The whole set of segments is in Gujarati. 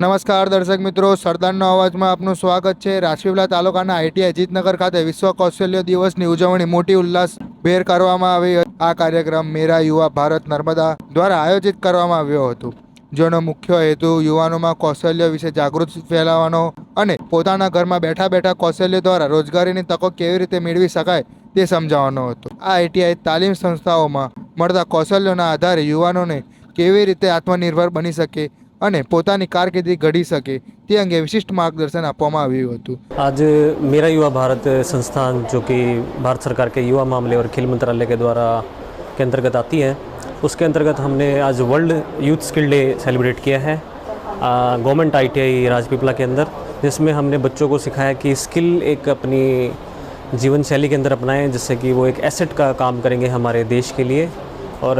નમસ્કાર દર્શક મિત્રો, સરદારનો અવાજમાં આપનું સ્વાગત છે. રાજપીપળા તાલુકાના આઈટીઆઈ અજીતનગર ખાતે વિશ્વ કૌશલ્ય દિવસની ઉજવણી મોટી ઉલ્લાસ ભેર કરવામાં આવી આ કાર્યક્રમ મેરા યુવા ભારત નર્મદા દ્વારા આયોજિત કરવામાં આવ્યો હતો, જેનો મુખ્ય હેતુ યુવાનોમાં કૌશલ્ય વિશે જાગૃતિ ફેલાવવાનો અને પોતાના ઘરમાં બેઠા બેઠા કૌશલ્ય દ્વારા રોજગારીની તકો કેવી રીતે મેળવી શકાય તે સમજાવવાનો હતો. આ આઈટીઆઈ તાલીમ સંસ્થાઓમાં મળતા કૌશલ્યોના આધારે યુવાનોને કેવી રીતે આત્મનિર્ભર બની શકે અને પોતાની કારકિર્દી ઘડી શકે તે અંગે વિશિષ્ટ માર્ગદર્શન આપવામાં આવ્યું હતું आज मेरा युवा भारत संस्थान जो कि भारत सरकार के युवा मामले और खेल मंत्रालय के द्वारा के अंतर्गत आती है उसके अंतर्गत हमने आज world youth skill day celebrate किया है गवर्नमेंट आईटीआई राजपीपला के अंदर जिसमें हमने बच्चों को सिखाया कि स्किल एक अपनी जीवन शैली के अंदर अपनाएं जिससे कि वो एक एसेट का काम करेंगे हमारे देश के लिए और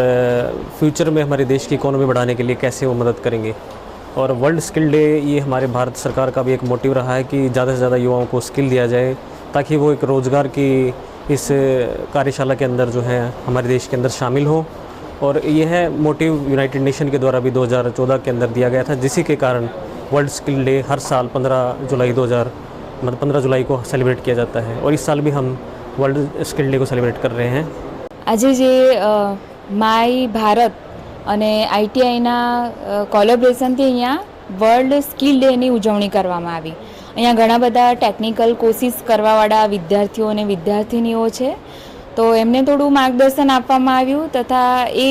फ्यूचर में हमारे देश की इकोनॉमी बढ़ाने के लिए कैसे वो मदद करेंगे? और वर्ल्ड स्किल डे ये हमारे भारत सरकार का भी एक मोटिव रहा है कि ज़्यादा से ज़्यादा युवाओं को स्किल दिया जाए, ताकि वो एक रोज़गार की इस कार्यशाला के अंदर जो है, हमारे देश के अंदर शामिल हो। और यह है मोटिव यूनाइटेड नेशन के द्वारा भी 2014 के अंदर दिया गया था, जिसी के कारण वर्ल्ड स्किल डे हर साल 15 जुलाई 2000 मतलब 15 जुलाई को सेलिब्रेट किया जाता है। और इस साल भी हम वर्ल्ड स्किल डे को सेलिब्रेट कर रहे हैं। अजय जी માય ભારત અને આઈટીઆઈના કોલેબ્રેશનથી અહીંયા વર્લ્ડ સ્કિલ ડેની ઉજવણી કરવામાં આવી. અહીંયા ઘણા બધા ટેકનિકલ કોર્સિસ કરવાવાળા વિદ્યાર્થીઓ અને વિદ્યાર્થિનીઓ છે. તો એમને થોડું માર્ગદર્શન આપવામાં આવ્યું તથા એ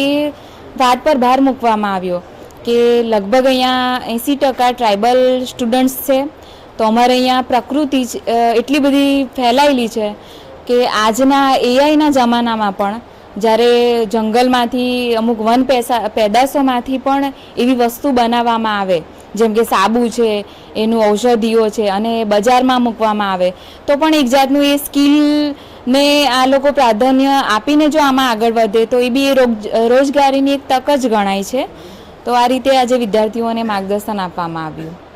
વાત પર ભાર મૂકવામાં આવ્યો કે લગભગ અહીંયા એંસી ટકા ટ્રાઇબલ સ્ટુડન્ટ્સ છે. તો અમારે અહીંયા પ્રકૃતિ એટલી બધી ફેલાયેલી છે કે આજના એઆઈના જમાનામાં પણ જ્યારે જંગલમાંથી અમુક વન પેસા, પેદાશોમાંથી પણ એવી વસ્તુ બનાવવામાં આવે. જેમ કે સાબુ છે, એનું ઔષધિઓ છે અને બજારમાં મૂકવામાં આવે. તો પણ એક જાતનું એ સ્કિલને આ લોકો પ્રાધાન્ય આપીને જો આમાં આગળ વધે, તો એ બી રોજગારીની એક તક જ ગણાય છે. તો આ રીતે આજે વિદ્યાર્થીઓને માર્ગદર્શન આપવામાં આવ્યું.